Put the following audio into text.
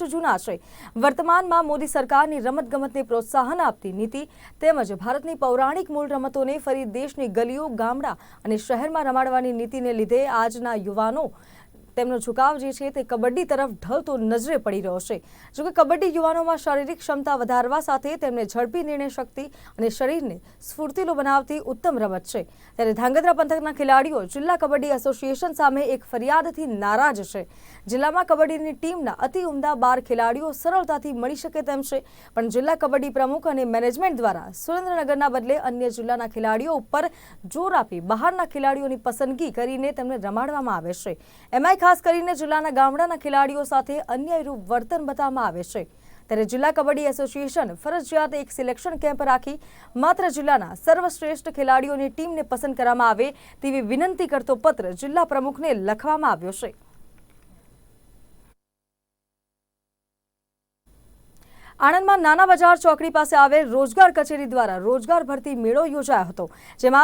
વર્ષ જૂના છે. વર્તમાનમાં મોદી સરકારની રમતગમતને પ્રોત્સાહન આપતી નીતિ તેમજ ભારતની પૌરાણિક મૂળ રમતોને ફરી દેશની ગલીઓ, ગામડા અને શહેરમાં રમાડવાની નીતિને લીધે આજના યુવાનો તેમનો ઝુકાવ જે છે તે કબડ્ડી તરફ ઢળતો નજરે પડી રહ્યો છે. જોકે કબડ્ડી યુવાનોમાં શારીરિક ક્ષમતા વધારવા સાથે તેમને ઝડપી નિર્ણય શક્તિ અને શરીરને સ્ફૂર્તિલું બનાવતી ઉત્તમ રમત છે. ત્યારે ધાંગધ્રા પંથકના ખેલાડીઓ જિલ્લા કબડ્ડી એસોસિએશન સામે એક ફરિયાદથી નારાજ છે. જિલ્લામાં કબડ્ડીની ટીમના અતિ ઉમદા બાર ખેલાડીઓ સરળતાથી મળી શકે તેમ છે. પણ જિલ્લા કબડ્ડી પ્રમુખ અને મેનેજમેન્ટ દ્વારા સુરેન્દ્રનગરના બદલે અન્ય જિલ્લાના ખેલાડીઓ ઉપર જોર આપી બહારના ખેલાડીઓની પસંદગી કરીને તેમને રમાડવામાં આવે છે. એમાંય ખાસ કરીને જિલ્લાના ગામડાના ખેલાડીઓ સાથે અન્યાયરૂપ વર્તન બતાવવામાં આવે છે. ત્યારે જિલ્લા કબડ્ડી એસોસિએશન ફરજિયાત એક સિલેક્શન કેમ્પ રાખી માત્ર જિલ્લાના સર્વશ્રેષ્ઠ ખેલાડીઓની ટીમને પસંદ કરવામાં આવે તેવી વિનંતી કરતો પત્ર જિલ્લા પ્રમુખને લખવામાં આવ્યો છે. આણંદમાં નાના બજાર ચોકડી પાસે આવેલ રોજગાર કચેરી દ્વારા રોજગાર ભરતી મેળો યોજાયો હતો, જેમાં